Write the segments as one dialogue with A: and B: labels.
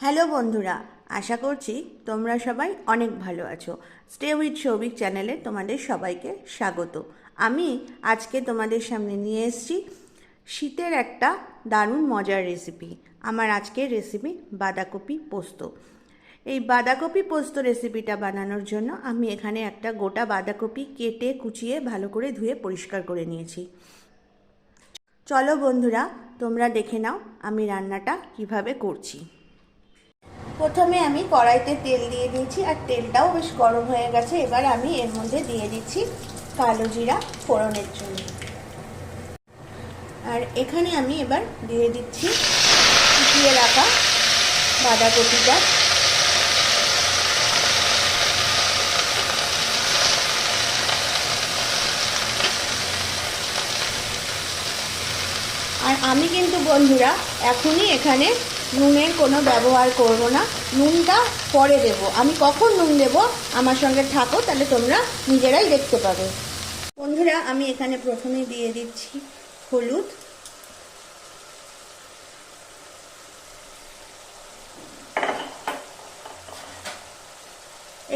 A: Hello বন্ধুরা, আশা করছি তোমরা সবাই অনেক ভালো আছো। স্টে উইথ সৌভিক চ্যানেলে তোমাদের সবাইকে স্বাগত। আমি আজকে তোমাদের সামনে নিয়ে এসেছি শীতের একটা দারুণ মজার রেসিপি আমার আজকের রেসিপি বাঁধাকপি পোস্ত। এই বাঁধাকপি পোস্ত রেসিপিটা বানানোর জন্য আমি এখানে একটা গোটা বাঁধাকপি কেটে, কুচিয়ে, ভালো করে ধুয়ে পরিষ্কার করে নিয়েছি। চলো বন্ধুরা, তোমরা দেখে নাও আমি রান্নাটা কীভাবে করছি। প্রথমে আমি কড়াইতে তেল দিয়ে দিয়েছি আর তেলটাও বেশ গরম হয়ে গেছে। এবার আমি এর মধ্যে দিয়ে দিচ্ছি কালো জিরা ফোড়নের জন্য। আর এখানে আমি এবার দিয়ে দিচ্ছি কুচিয়ে রাখা বাঁধাকপিটা। আর আমি কিন্তু বন্ধুরা, এখনই এখানে নুনের কোনো ব্যবহার করব না। নুনটা পরে দেব। আমি কখন নুন দেব? আমার সঙ্গে থাকো, তাহলে তোমরা নিজেরাই দেখতে পাবে। বন্ধুরা, আমি এখানে প্রথমে দিয়ে দিচ্ছি হলুদ।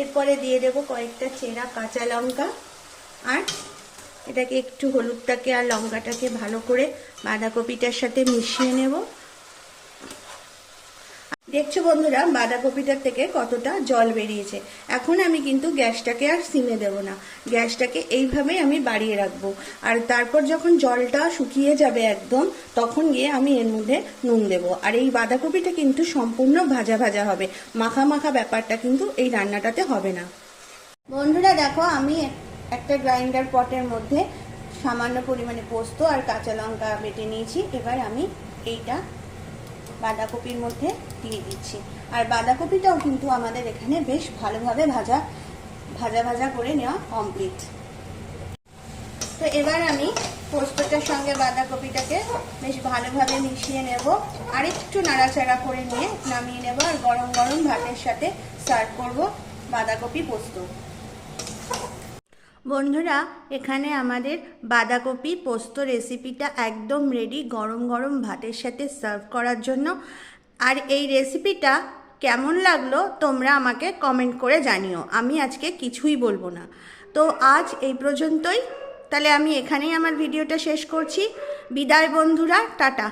A: এরপরে দিয়ে দেব কয়েকটা চেরা কাঁচা লঙ্কা। আর এটাকে একটু হলুদটাকে আর লঙ্কাটাকে ভালো করে বাঁধাকপিটার সাথে মিশিয়ে নেব। দেখছ বন্ধুরা, বাঁধাকপিটার থেকে কতটা জল বেরিয়েছে। এখন আমি কিন্তু গ্যাসটাকে আর সিমে দেব না। গ্যাসটাকে এইভাবেই আমি বাড়িয়ে রাখব। আর তারপর যখন জলটা শুকিয়ে যাবে একদম, তখন গিয়ে আমি এর মধ্যে নুন দেব। আর এই বাঁধাকপিটা কিন্তু সম্পূর্ণ ভাজা ভাজা হবে। মাখা মাখা ব্যাপারটা কিন্তু এই রান্নাটাতে হবে না। বন্ধুরা, দেখো, আমি একটা গ্রাইন্ডার পটের মধ্যে সামান্য পরিমাণে পোস্ত আর কাঁচা লঙ্কা বেটে নিয়েছি। এবার আমি এইটা বাঁধাকপির মধ্যে দিয়ে দিচ্ছি। আর বাঁধাকপিটাও কিন্তু আমাদের এখানে বেশ ভালোভাবে ভাজা ভাজা ভাজা করে নেওয়া কমপ্লিট তো এবার আমি পোস্তটার সঙ্গে বাঁধাকপিটাকে বেশ ভালোভাবে মিশিয়ে নেব। আর একটু নাড়াচাড়া করে নিয়ে নামিয়ে নেব আর গরম গরম ভাতের সাথে সার্ভ করব বাঁধাকপি পোস্ত। বন্ধুরা, এখানে আমাদের বাঁধাকপি পোস্ত রেসিপিটা একদম রেডি গরম গরম ভাতের সাথে সার্ভ করার জন্য। আর এই রেসিপিটা কেমন লাগল তোমরা আমাকে কমেন্ট করে জানিও। আমি আজকে কিছুই বলব না। তো আজ এই পর্যন্তই। তাহলে আমি এখানেই আমার ভিডিওটা শেষ করছি। বিদায় বন্ধুরা, টাটা।